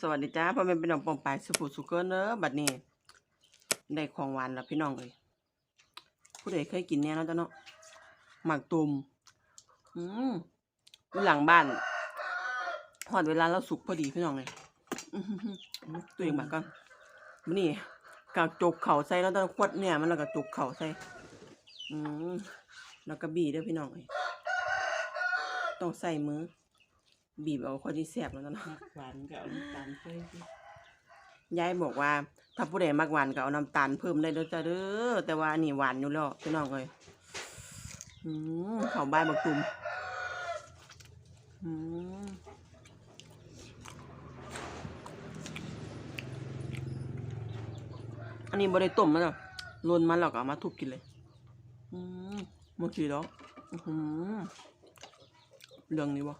สวัสดีจ้าพ่อแม่พี่น้องปองปายสุขุสุขเกอร์เนอะบัดนี้ได้ของหวานแล้วพี่น้องเอ้ยผู้ใดเคยกินเนี่ยเนาะจ้ะเนาะหมักตุ่มอืมอหลังบ้านหอดเวลาเราสุกพอดีพี่น้องเลยตัวเองบักก่อนนี้กากจกเข่าใส่แล้วตอนขวดเนี่ยมันแล้วก็จกเข่าใส่อืมแล้วก็บีด้อพี่น้องเอ้ยต้องใส่มือ บีบเอาคนที่แสบแล้วจ้ะเนาะหวานกับน้ำตาลใส่สิยายบอกว่า ถ้าผู้ใดมักหวานก็เอาน้ำตาลเพิ่มได้เด้อจ้าเด้อแต่ว่าอันนี่หวานอยู่แล้วพี่น้องเอ้ยอืมข้าวใบายบักตุ่มอืมอันนี้บ่ได้ต้มมาแล้วลนมาแล้วก็เอามาทุบกินเลย อืมหมดทีแล้วอื้อหือเรื่องนี้บ่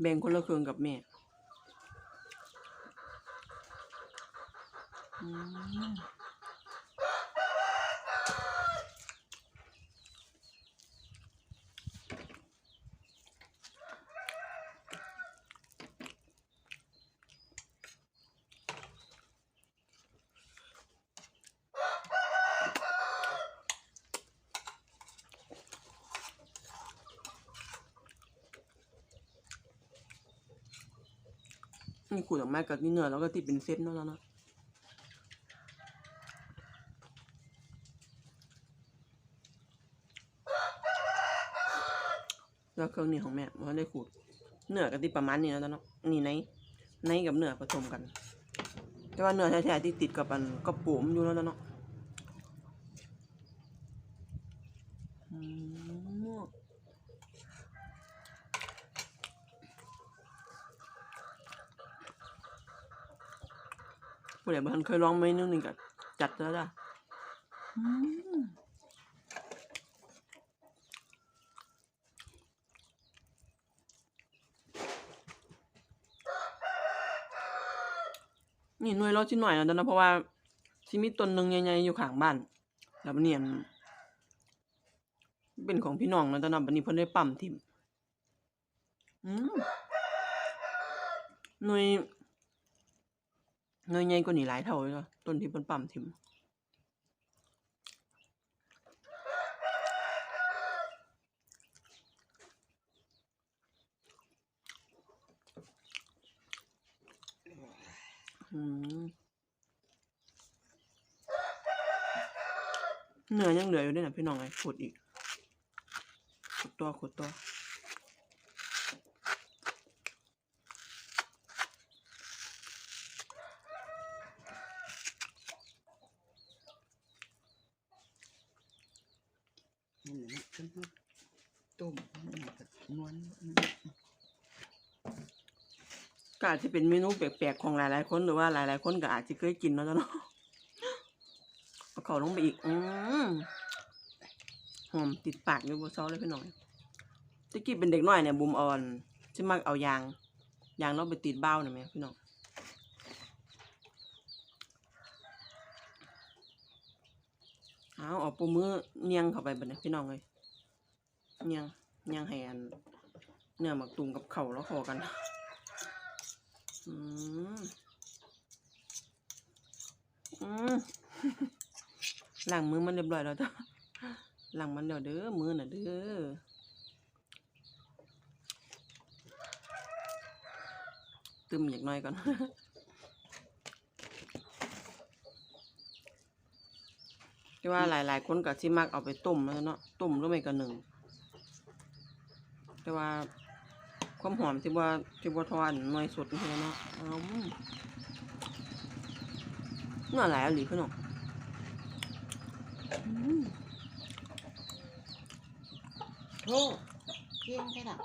แบ่งคนละครึ่งกับแม่อืม นี่ขูดออกมากับนี่เนื้อแล้วก็ติดเป็นเส้นเนาะแล้วเนาะแล้วเครื่องนี้ของแม่มันได้ขูดเนื้อกันที่ประมาณนี้แล้วเนาะนี่ในในกับเนื้อผสมกัน แต่ว่าเนื้อแท้ๆที่ติดกับอันก็ปูมอยู่แล้วเนาะอืม ผู้ใดบ้านเคยลองเมนูนี้ก็จัดแล้วจ้ะนี่หน่วยราชิหน่อยแล้วนะเพราะว่าชิมีต้นหนึ่งใหญ่ๆอยู่ข้างบ้านแล้วบัดเนี่ยนเป็นของพี่น้องแล้วตอนนั้นบัดนี้เพิ่นได้ปั๊มทิมอืมหน่วย หน่วยใหญ่กว่านี้หลายเท่าเลยเนาะต้นที่เพิ่นปั๊มทิ่มอืมเนื้อยังเหลืออยู่ด้วยนะพี่น้องไอ้ขุดอีกขุดตัวขุดตัว นั่นแหละขึ้นมา ต้มนก็นวลก็อาจจะเป็นเมนูแปลกๆของหลายๆคนหรือว่าหลายๆคนก็อาจจะเคยกินแล้วจ้ะเนาะเอาเขาลงไปอีกอืมหอมติดปากอยู่บนซอเลยพี่น้องตะกี้เป็นเด็กน้อยเนี่ยบุมอ่อนจะมักเอายางยางเราไปติดเบ้าเนี่ยไหมพี่น้องเอาเอาปูมือเนียงเข้าไปบันี้พี่น้องเลย ยงเนียงให้อันเนื้อหมักตุงกับเข่าแล้วข้ากัน อืมอืมหล้างมือมันเรียบร้อยแล้วจ้ะล้างมันเดี๋ยวเด้อมือน่ะเด้อตึมอย่างน้อยก่อนที่ว่าหลายๆคนก็สิมักเอาไปต้มแล้วเนาะต้มหรือไม่ก็หนึ่ง แต่ว่าความหอมที่ว่าที่ว่าทอดหน่อยสดนี่เนาะอืมน่าหลายอะไรขึ้นเนาะอืมโทษเที่ยงแค่ละ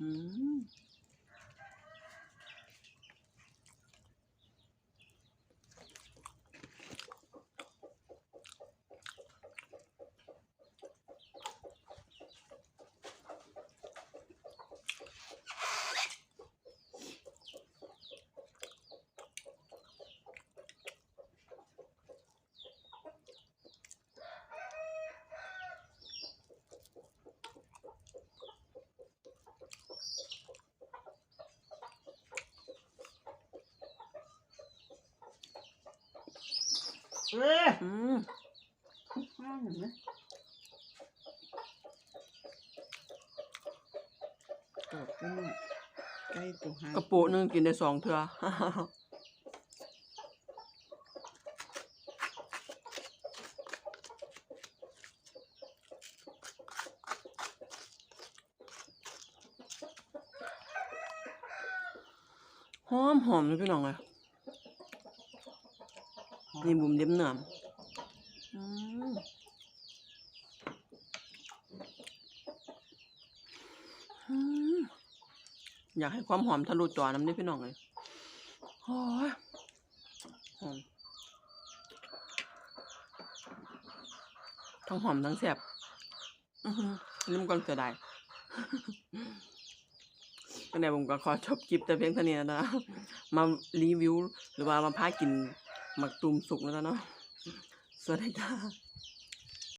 อืม เอ้ยอืมห้ามเห็นไหมกรอบจังเลยใกล้ตัวหางกระปุกหนึงกินได้สองเทื่อหอมหอมเลยพี่น้องเลย นี่บุ๋มเด็มเนื้ออืมอืมอยากให้ความหอมทะลุจอน้ำนี่พี่น้องเลยโอ้ยหอมทั้งหอมทั้งแซ่บอื้อหือลืมก่อนเสียดายก็ไหนผมก็ขอจบคลิปแต่เพียงเท่านี้นะ มารีวิว หรือว่ามาพากิน หมักตุ่มสุกแล้วเนาะสวัสดีค่ะ